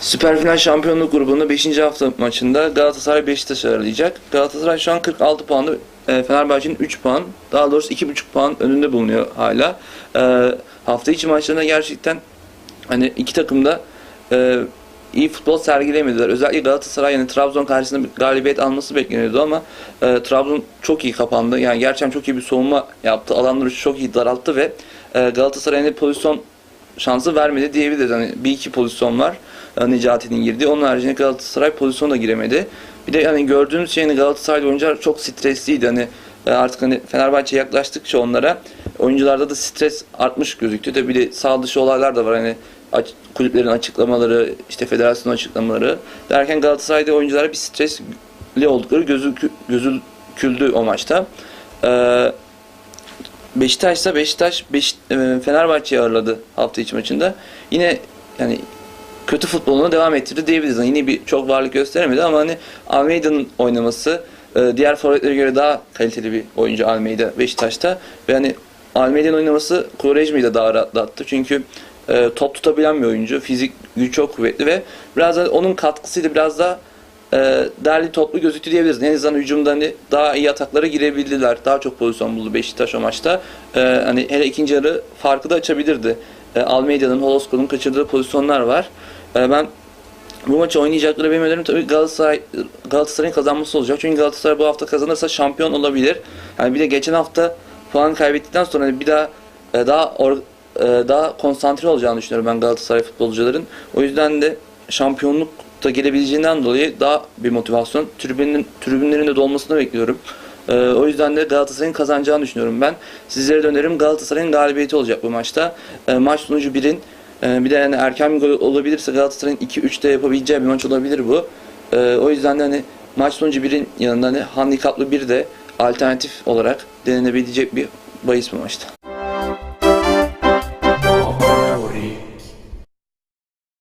Süper Final Şampiyonluk grubunda 5. hafta maçında Galatasaray Beşiktaş'ı ağırlayacak. Galatasaray şu an 46 puanda, e, Fenerbahçe'nin 3 puan, daha doğrusu 2,5 puan önünde bulunuyor hala. E, hafta içi maçlarında gerçekten hani iki takım da e, iyi futbol sergilemediler. Özellikle Galatasaray yani Trabzon karşısında galibiyet alması bekleniyordu ama e, Trabzon çok iyi kapandı. Yani gerçekten çok iyi bir savunma yaptı. Alanları çok iyi daralttı ve e, Galatasaray'a hani pozisyon şansı vermedi diyebiliriz. Hani bir iki pozisyon var. e, Necati'nin girdiği. Onun haricinde Galatasaray pozisyona giremedi. Bir de hani gördüğümüz şey hani Galatasaray oyuncular çok stresliydi. Hani e, artık hani Fenerbahçe yaklaştıkça onlara oyuncularda da stres artmış gözüktü. De bir de sağ dışı olaylar da var. Hani kulüplerin açıklamaları, işte federasyon açıklamaları derken Galatasaray'da oyunculara bir stresli oldukları gözükü, gözüküldü o maçta. Ee, Beşiktaş'ta Beşiktaş Beş, e, Fenerbahçe'yi ağırladı hafta içi maçında. Yine yani kötü futboluna devam ettirdi diyebiliriz. Yani yine bir çok varlık gösteremedi ama hani Almeida'nın oynaması e, diğer forvetlere göre daha kaliteli bir oyuncu Almeida Beşiktaş'ta ve hani Almeida'nın oynaması Quaresma'yı da daha rahatlattı. Çünkü e, top tutabilen bir oyuncu. Fizik gücü çok kuvvetli ve biraz da onun katkısıyla biraz daha e, derli toplu gözüktü diyebiliriz. En azından hücumda hani daha iyi ataklara girebildiler. Daha çok pozisyon buldu Beşiktaş o maçta. E, hani hele ikinci yarı farkı da açabilirdi. E, Almeida'nın, Holosko'nun kaçırdığı pozisyonlar var. E, ben bu maçı oynayacakları benim önerim tabii Galatasaray Galatasaray'ın kazanması olacak. Çünkü Galatasaray bu hafta kazanırsa şampiyon olabilir. Yani bir de geçen hafta puan kaybettikten sonra bir daha e, daha or- e, daha konsantre olacağını düşünüyorum ben Galatasaray futbolcuların. O yüzden de şampiyonluk da gelebileceğinden dolayı daha bir motivasyon tribünün tribünlerin de dolmasını bekliyorum. E, o yüzden de Galatasaray'ın kazanacağını düşünüyorum ben. Sizlere de önerim Galatasaray'ın galibiyeti olacak bu maçta. E, maç sonucu birin. E, bir de yani erken bir gol olabilirse Galatasaray'ın 2-3'te yapabileceği bir maç olabilir bu. E, o yüzden de hani maç sonucu birin yanında hani handikaplı bir de alternatif olarak denenebilecek bir bahis bu maçta.